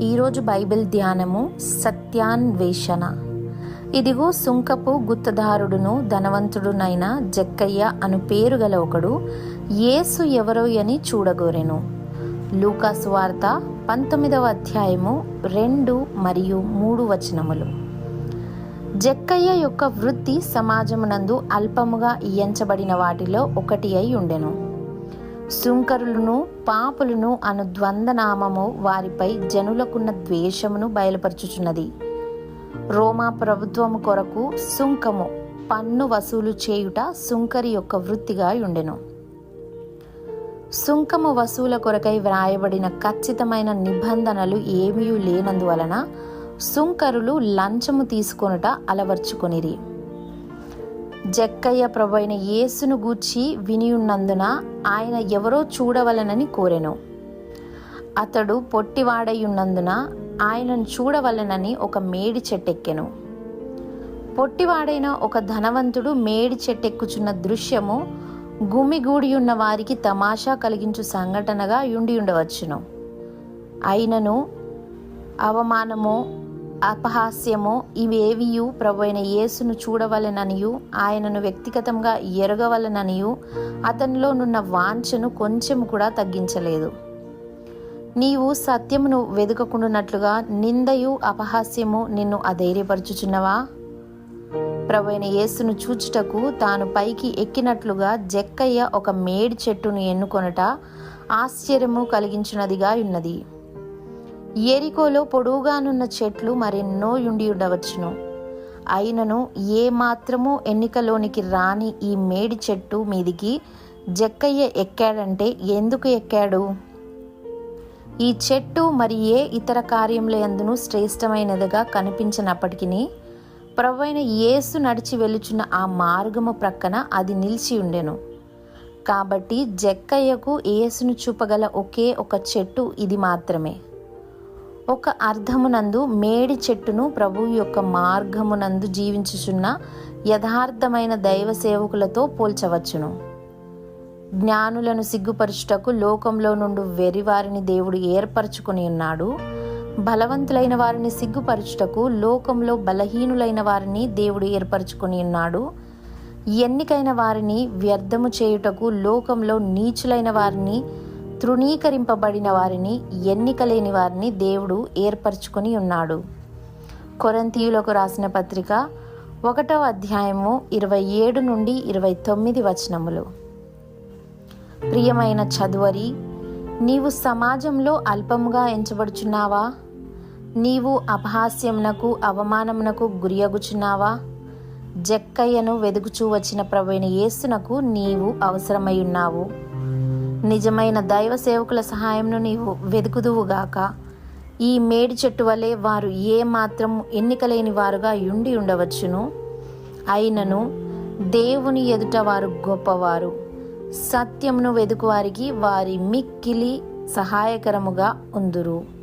ఈరోజు బైబిల్ ధ్యానము సత్యాన్వేషణ. ఇదిగో సుంకపు గుత్తదారుడును ధనవంతుడునైన జక్కయ్య అను పేరు గల ఒకడు యేసు ఎవరో అని చూడగోరెను. లూకాసు వార్త పంతొమ్మిదవ అధ్యాయము రెండు మరియు మూడు వచనములు. జక్కయ్య యొక్క వృత్తి సమాజమునందు అల్పముగా ఇయ్యంచబడిన వాటిలో ఒకటి అయి ఉండెను. శుంకరులను పాపులను అను ద్వంద్వనామము వారిపై జనులకున్న ద్వేషమును బయలుపరచుచున్నది. రోమా ప్రభుత్వము కొరకు సుంకము పన్ను వసూలు చేయుట సుంకరి యొక్క వృత్తిగా ఉండెను. సుంకము వసూల కొరకై వ్రాయబడిన ఖచ్చితమైన నిబంధనలు ఏమీ లేనందువలన సుంకరులు లంచము తీసుకొనుట అలవర్చుకొనిరి. జక్కయ్య ప్రభైన యేసును గూర్చి వినియున్నందున ఆయన ఎవరో చూడవలనని కోరెను. అతడు పొట్టివాడై ఉన్నందున ఆయనను చూడవలనని ఒక మేడి చెట్టెక్కెను. పొట్టివాడైన ఒక ధనవంతుడు మేడి చెట్టెక్కుచున్న దృశ్యము గుమిగూడి ఉన్న వారికి తమాషా కలిగించు సంఘటనగా ఉండి ఉండవచ్చును అయినను అవమానము అపహాస్యము ఇవేవియు ప్రభు అయిన యేసును చూడవలెననియు ఆయనను వ్యక్తిగతంగా ఎరగవలననియు అతనిలోనున్న వాంఛను కొంచెం కూడా తగ్గించలేదు. నీవు సత్యమును వెదుకకుండునట్లుగా నిందయు అపహాస్యము నిన్ను అధైర్యపరచుచున్నవా? ప్రభు అయిన యేసును చూచుటకు తాను పైకి ఎక్కినట్లుగా జక్కయ్య ఒక మేడి చెట్టును ఎన్నుకొనట ఆశ్చర్యము కలిగించినదిగా ఉన్నది. ఎరికోలో పొడువుగానున్న చెట్లు మరెన్నో ఉండి ఉండవచ్చును. అయినను ఏ మాత్రము ఎన్నికలోనికి రాని ఈ మేడి చెట్టు మీదికి జక్కయ్య ఎక్కాడంటే ఎందుకు ఎక్కాడు? ఈ చెట్టు మరి ఏ ఇతర కార్యముల ఎందును శ్రేష్టమైనదిగా కనిపించినప్పటికీ ప్రవైన యేసు నడిచి వెలుచున్న ఆ మార్గము ప్రక్కన అది నిలిచి ఉండెను. కాబట్టి జక్కయ్యకు యేసును చూపగల ఒకే ఒక చెట్టు ఇది మాత్రమే. ఒక అర్థమునందు మేడి చెట్టును ప్రభువు యొక్క మార్గమునందు జీవించుచున్న యథార్థమైన దైవ సేవకులతో పోల్చవచ్చును. జ్ఞానులను సిగ్గుపరుచుటకు లోకంలో నుండి వెరివారిని దేవుడు ఏర్పరచుకుని ఉన్నాడు. బలవంతులైన వారిని సిగ్గుపరుచుటకు లోకంలో బలహీనులైన వారిని దేవుడు ఏర్పరచుకుని ఉన్నాడు. ఎన్నికైన వారిని వ్యర్థము చేయుటకు లోకంలో నీచులైన వారిని తృణీకరింపబడిన వారిని ఎన్నిక లేని వారిని దేవుడు ఏర్పరచుకొని ఉన్నాడు. కొరంతీయులకు రాసిన పత్రిక ఒకటవ అధ్యాయము ఇరవై ఏడు నుండి ఇరవై తొమ్మిది వచనములు. ప్రియమైన చదువరి నీవు సమాజంలో అల్పముగా ఎంచబడుచున్నావా? నీవు అపహాస్యమునకు అవమానమునకు గురియగుచున్నావా? జక్కయ్యను వెదుకుచూ వచ్చిన ప్రవీణ యేసునకు నీవు అవసరమై ఉన్నావు. నిజమైన దైవ సేవకుల సహాయంను నీవు వెతుకుదువుగాక. ఈ మేడి చెట్టు వలె వారు ఏ మాత్రం ఎన్నికలేని వారుగా ఉండి ఉండవచ్చును. అయినను దేవుని ఎదుట వారు గొప్పవారు. సత్యమును వెదుకువారికి వారి మిక్కిలి సహాయకరముగా ఉందురు.